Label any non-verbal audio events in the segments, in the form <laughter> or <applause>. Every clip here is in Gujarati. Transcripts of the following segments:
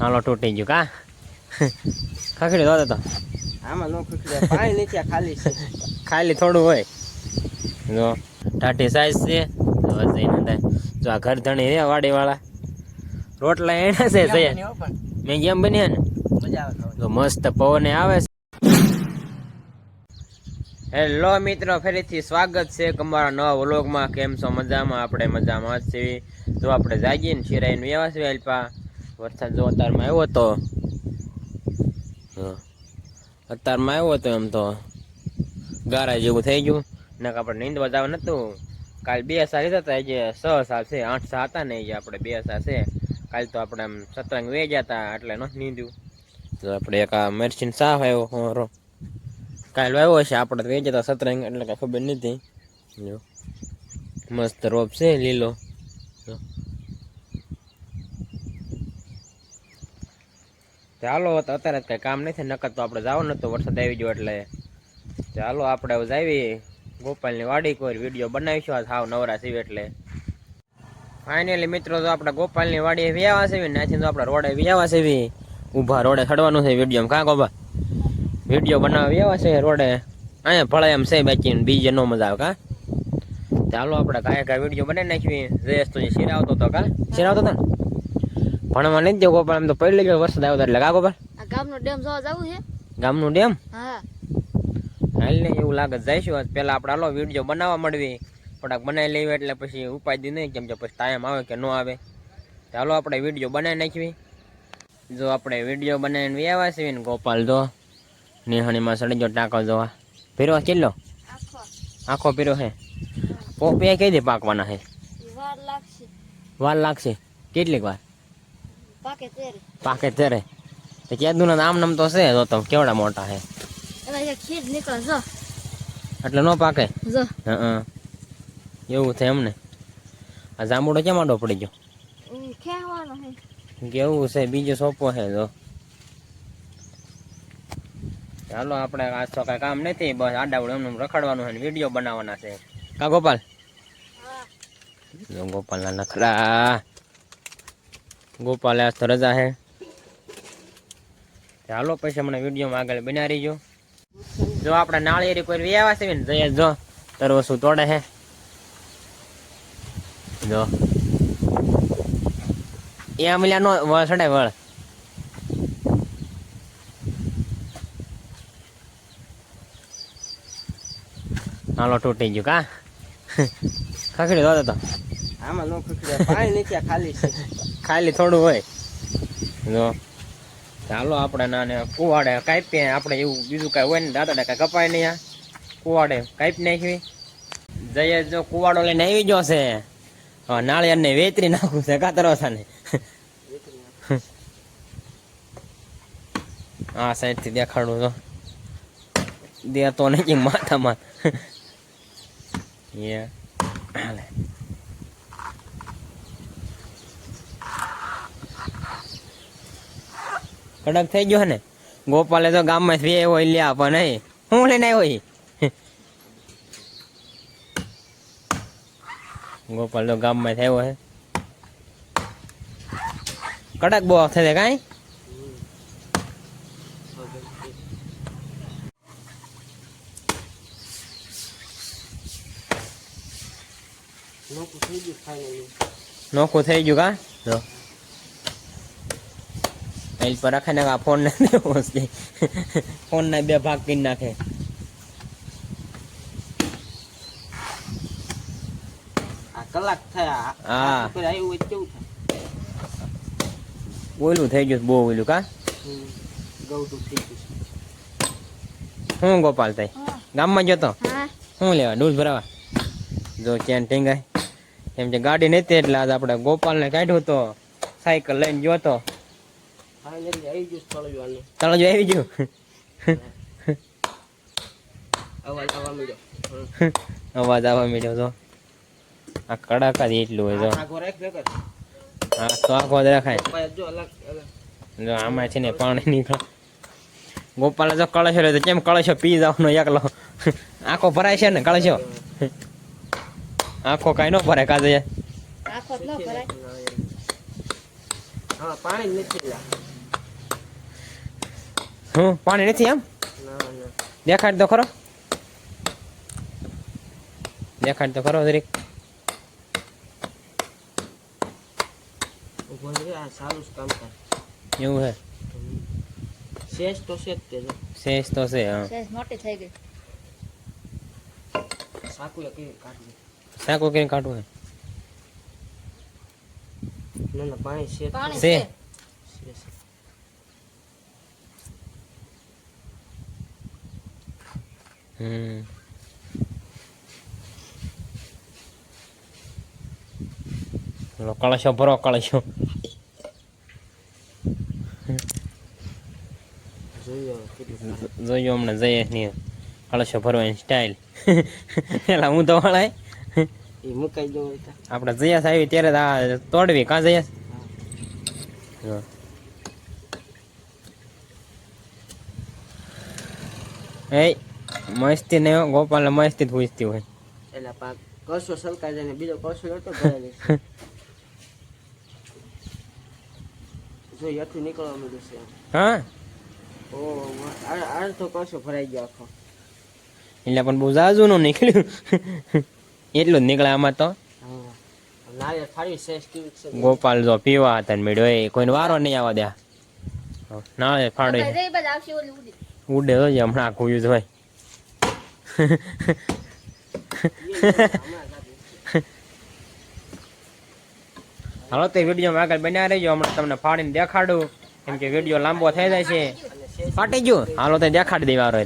હાલો તૂટી ગયો કા? ખખડી દો તો. આમાં નો ખુખડે પાણી નથી આ ખાલી છે. ખાલી થોડું હોય. જો ટાટી સાઈઝ છે. તો જઈને થાય જો આ ઘર ધણી રે વાડી વાળા રોટલા એને છે હો પણ. મેં જેમ બન્યા ને? મજા આવે તો મસ્ત પવને આવે છે. હેલો મિત્રો ફરીથી સ્વાગત છે અમારા નવા વ્લોગમાં. કેમ છો? મજામાં? આપણે મજામાં જ છીએ. જો આપણે જાગીએ ને શિરાઈને વ્યવા છે અલ્પા. વરસાદ જો અત્યારમાં આવ્યો તો. હા. અત્યારમાં આવ્યો હતો એમ તો. ગારા જેવું થઈ ગયું. ને આપણે નીંદવા જવા નહોતું કાલ બે હસા લીધા હતા જે છ હસા છે, આઠ સા હતા ને જે આપણે બે હસા છે. કાલ તો આપણે આમ સતરંગ વે ગયા હતા એટલે નથી નીંદ્યું. તો આપણે એક આ મરચીન સાફ આવ્યો હોરો કાલ આવ્યો છે આપણે તો વે જતા સતરંગ, એટલે કાંઈ ખબર નથી મસ્ત રોપ છે લીલો. ચાલો તો અત્યારે કઈ કામ નથી, નકર તો આપણે જવાનું નતું વરસાદ આવી ગયો એટલે. ચાલો આપણે હવે જાવી, ગોપાલની વાડી કોઈ વીડિયો બનાવીશું આ હાવ નવરા સીવે એટલે. ફાઇનલી મિત્રો તો આપણે ગોપાલની વાડી વ્યાવા છે નાથી તો આપણે રોડે વ્યાવા છે ઊભા રોડે ચડવાનું છે વીડિયો કાં ગોબા વીડિયો બનાવવા વ્યાવા છે રોડે. અહીંયા ભળે એમ છે બાકી બીજે નો મજા આવે, કા? ચાલો આપણે કાંઈ કાંઈ વીડિયો બનાવી નાખીએ. જયેશ તો શિરાવતો હતો, કા? શિરાવતો હતો ને? ભણવા નથી ગયો ગોપાલ એમ તો પડી ગયો વરસાદ આવ્યો એટલે કા ગોપાલ ગામનો ડેમ જોવા જવું છે? ગામનું ડેમ? હા. હાલ ને એવું લાગે જઈશું આજ. પેલા આપણે હાલો વીડિયો બનાવવા મળવી થોડાક બનાવી લેવી એટલે પછી ઉપાય નહીં કેમ કે પછી ટાઈમ આવે કે ન આવે. ચાલો આપણે વીડિયો બનાવી નાખવી જો આપણે વીડિયો બનાવીને વ્યાવા છે ને ગોપાલ જો. નિહાણીમાં સડી જો ટાંકો જોવા. પીરો કેટલો? આખો. આખો પીરો હે પોપિયા કઈ દે પાકવાના હે વાર લાગશે. વાર લાગશે. કેટલીક વાર? પાકે તેરે પાકે તેરે તો ક્યાં આમ નામ તો છે જો તો કેવડા મોટા હે એટલે ખીર નીકળે જો. એટલે નો પાકે? જો. હા એવું થાય એમને. આ જાંબુડો કેમ આડો પડી ગયો? ખેવાનો છે. કેવું છે બીજો સોપો છે જો. ચાલો આપણે આજ તો કઈ કામ નથી બસ આડાવડું એમનું રખડવાનું છે વીડિયો બનાવવાના છે. કા ગોપાલ? ગોપાલના નખરા. ગોપાલ આજ રજા છે ચાલો પછી હમણાં વિડીયોમાં આગળ બના રહીજો. જો આપણા નાળિયેરી કોઈ વ્યાવા છે ને જઈએ જો તરવસું તોડે છે જો. એ અમલ્યા નો વળ સડે વળ. હાલો તૂટી ગયું કા? ખખડી દો તો. આમાં નો ખુખડે પાણી નીચે ખાલી છે. ખાલી થોડું હોય. જો, ચાલો આપણે નાને કુવાડે કાપીએ, આપણે એવું બીજું કાંઈ હોય ને, દાદા કાંઈ કપાય નહીં કુવાડે કાપી નાખવી. જઈએ, જો કુવાડો લઈને આવી ગયો છે. નાળિયેરને વેતરી નાખું છે, કાતરો ને. હા સાઈડથી દેખાડું તો દેતો નહીં માથામાં. યે હાલે. કડક થઈ ગયો ને? ગોપાલે તો ગામમાં થી આવ્યો લ્યા પણ નહીં હું લઈને આવ્યો? ગોપાલ તો ગામમાં થયો હે. કડક બહુ જાય કાંઈ? નોખું થઈ ગયું ખાઈને નોખું થઈ ગયું કા? જો એલ પર રાખે ને ફોન ને દેવો છે ફોન ના બે ભાગ કરી નાખે આ કલાક થયા હા. ઓલું થઈ ગયું બહુ ઓલું કા હું ગોપાલ થઈ ગામમાં જતો હા શું લેવા ડૂઝ ભરાવા જો ચેન ટીંગાય એમ કે ગાડી નથી એટલે આજ આપણે ગોપાલને કાઢ્યો તો સાયકલ લઈને ગયો તો ફાઇનલી આવી ગયું સ્થળ જોવાનું તળજો આવી ગયું. અવાજ આવવા મળ્યો. અવાજ આવવા મળ્યો તો. આ કડાકા જ એટલું હોય જો આગો રાખ ભેગર હા તો આખો જ રખાય. જો અલગ અલગ જો આમાં છે ને પાણી નીકળે. ગોપાલે જો કળશો લે તો કેમ કળશો પી જવાનો એકલો? આખો ભરાય છે ને કળશો? આખો કાઈ ન ભરાય કાજે આખો જ ન ભરાય. હા પાણી નથી હું પાણી નથી એમ? ના ના દેખાડ તો ખરો. દેખાડ તો ખરો જરીક. એવું હે? શેષ તો છે જ શેષ તો છે હા. સહેજ મોટી થઈ ગઈ. સાકુ કે કાઢવી? શાકો કાઢવું હે? ના ના પાણી છે પાણી છે, છે. હમ. કળશો ભરો કળશો. જોયું હમણાં જઈએ ની કળશો ભરવાની સ્ટાઇલ એલા હું તો વળાય. આપણે જયાસ આવી ત્યારે આ તોડવી કાં જયાસ. એ મસ્તી ને ગોપાલ મસ્તી જ પૂછતી હોય. એટલે પાક કરશો સરકાર જાય બીજો કરશો હતો જશે જો અહીંયાથી નીકળવા માંડ્યું છે હા? ઓ આ આ તો કરશો ભરાઈ ગયો આખો. એટલે પણ બહુ જાજુ નું નીકળ્યું. એટલું જ નીકળે આમાં તો. ગોપાલ જો પીવા હતા ને મેળ્યો એ કોઈને વારો નહીં આવવા દે. ના ફાડે ઉડી. હમણાં આખું જ હોય. હાલો, તે વીડિયો આગળ બન્યા રહેજો. હમણાં તમને ફાડીને દેખાડું. કેમ કે વીડિયો લાંબો થઈ જાય છે. ફાટી ગયું. હાલો તે દેખાડી દેવા રહે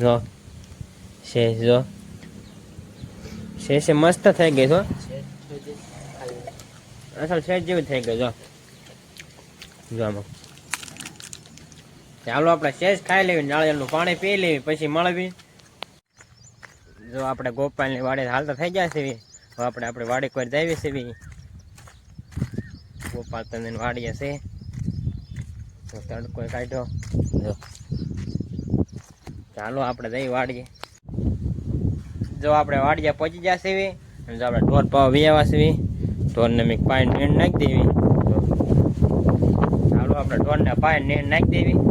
જો. શેષ જો. શેષ મસ્ત થઈ ગઈ છો અસલ શેષ જેવી થઈ ગઈ જો. જો આમાં. ચાલો, આપણે શેષ ખાઈ લેવી, નાળિયેરનું પાણી પી લેવી, પછી મળવી. જો આપણે ગોપાલની વાડી હાલતા થઈ ગયા છે હવે આપણે આપણે વાડી કોઈ જઈએ છે ગોપાલ તને વાડીએ છે. તો તડકો કાઢ્યો. જો. ચાલો આપણે જઈ વાડીએ. જો આપણે વાડીએ પહોંચી ગયા એવી અને જો આપણે ઢોર પાવા વિયાવા છે ઢોરને મેં પાણી નીણ નાખી દેવી. ચાલો આપણે ઢોરને પાણી નીણ નાખી દેવી.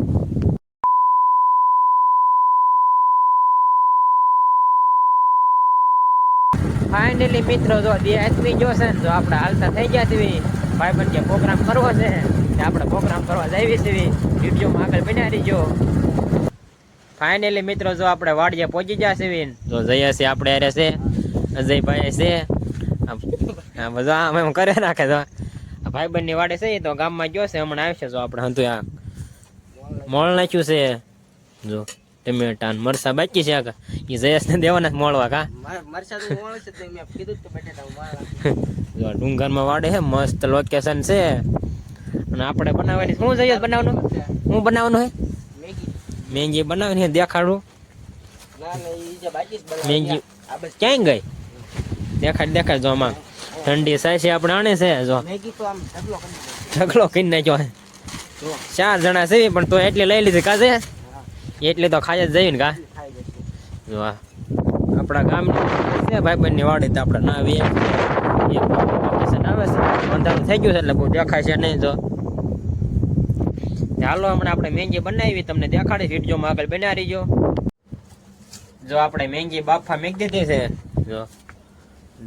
ફાઇનલી મિત્રો, જો બે જોશે ને, જો આપણે હાલતા થઈ ગયા છે ભાઈબંધ કે પ્રોગ્રામ કરવો છે, ને આપણે પ્રોગ્રામ કરવા જઈએ છીએ વિડીયોમાં આગળ બન્યા રહીજો. ફાઇનલી મિત્રો, જો આપણે વાડીએ પહોંચી ગયા છીએ, તો જઈએ છીએ આપણે અરે છે અજયભાઈ છે. બધા આમ એમ કરે રાખે તો ભાઈબંધની વાડી છે તો ગામમાં ગયો છે, હમણાં આવશે જો આપણે હતું આ મોળ નાખ્યું છે. જો. ટમેટા ને મરસા બાકી છે કા એ જયેશને દેવાના મોળવા કા? મરસા તો મોળું છે તે મેં કીધું તો બટેટા મારવા <laughs> જો ડુંગરમાં વાડે છે મસ્ત લોકેશન છે. અને આપણે બનાવવાની શું જયેશ બનાવવાનું? શું બનાવવાનું હે? મેગી. મેંગી હે દેખાડું. ના ના ઈ જે બાકી જ બનાવી મેંગી. આ બસ. ક્યાંય ગઈ? દેખાડ દેખાડ જો આમાં. ઠંડી સાય છે આપણે આણે છે જો. મેગી તો આમ ઢગલો કરી નાખ્યો. ચાર જણા છે પણ તો એટલી લઈ લીધી કાજે હા. એટલી તો ખાઈ જ જઈએ ને કા? જો આપણા ગામની છે ભાઈબંધની વાડી તો આપણે ના આવીએ આવે છે. અંધારું થઈ ગયું છે એટલે બહુ દેખાય છે નહીં જો. ચાલો હમણાં આપણે મેંગી બનાવી તમને દેખાડી વિડીયોમાં આગળ બનાવી રહીજો. જો આપણે મેંગી બાફા મેંગી દીધી છે. જો.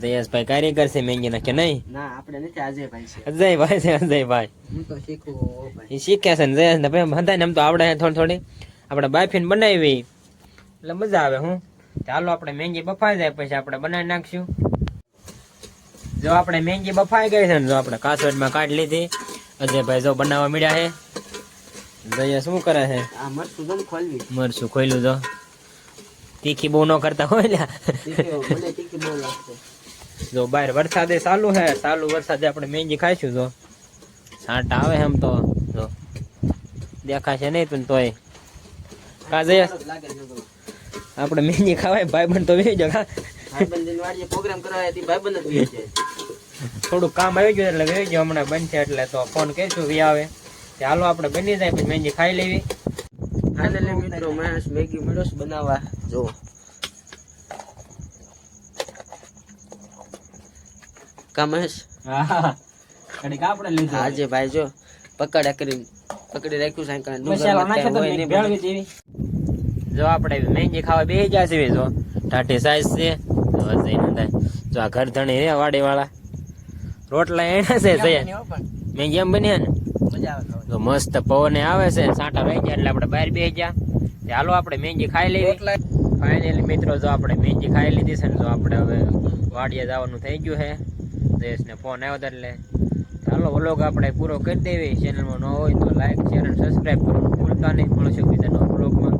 જયેશભાઈ કારીગર છે મેંગીના કે નહીં? ના આપણે નથી આજે છે. અજયભાઈ છે અજયભાઈ. હું તો શીખું એ શીખે છે ને જયેશ ને બધાને એમ તો આવડે થોડી થોડી. આપણે બાફીને બનાવી. એટલે મજા આવે હું. ચાલો આપણે મેંગી બફાઈ જાય પછી આપણે બનાવી નાખશું. જો આપણે મેંગી બફાઈ ગઈ છે ને જો આપણે કાસવડમાં કાઢ લીધી. અજયભાઈ જો બનાવવા મળ્યા છે. જઈએ શું કરે છે? મરશું ખોલ્યું તો તીખી બહુ ન કરતા હોય જો બહાર વરસાદે ચાલુ હે ચાલુ વરસાદે આપણે મેંગી ખાઈશું જો. છાંટા આવે એમ તો. જો. દેખાશે નહીં પણ તોય. કા જયેશ સારું જ લાગે છે તો. આપણે મેની ખાવાય ભાઈબંધ તો વેચજો કા ભાઈબંધીની પ્રોગ્રામ કરાવ્યા હતી ભાઈબંધ જ વીએ છે કામ આવી ગયું એટલે વેચજો હમણાં બનશે એટલે તો ફોન કરીશું વી આવે. ચાલો આપણે બની જાય પછી મેંગી ખાઈ લેવી. ફાઇનલી મિત્રો મહેશ મેગી મળ્યો બનાવવા. જો કા હા. કડીક આપણે લીધું આજે ભાઈ જો પકોડા કરીને પકડી રાખ્યું મસાલો તો ભેળવી જેવી જો આપણે મેંગી ખાવા બે છીએ જો. ટાટી સાઈઝ છે. જો જઈને થાય જો આ ઘર ધણી રે વાડી વાળા રોટલા એને છે જય મહેંદી એમ બન્યા ને? તો મસ્ત પવને આવે છે. સાંટા રહી ગયા એટલે આપણે બહાર બે ગયા. તે હાલો આપણે મહેંદી ખાઈ લઈએ ફાઇનલી મિત્રો જો આપણે મેંગી ખાઈ લીધી છે ને જો આપણે હવે વાડીએ જવાનું થઈ ગયું છે. દેશને ફોન આવ્યો હતો એટલે. ચાલો વ્લોગ આપણે પૂરો કરી દેવી. ચેનલમાં ન હોય તો લાઈક શેર અને સબસ્ક્રાઈબ કરો ભૂલતા નહીં. મળશું બીજાના વ્લોગમાં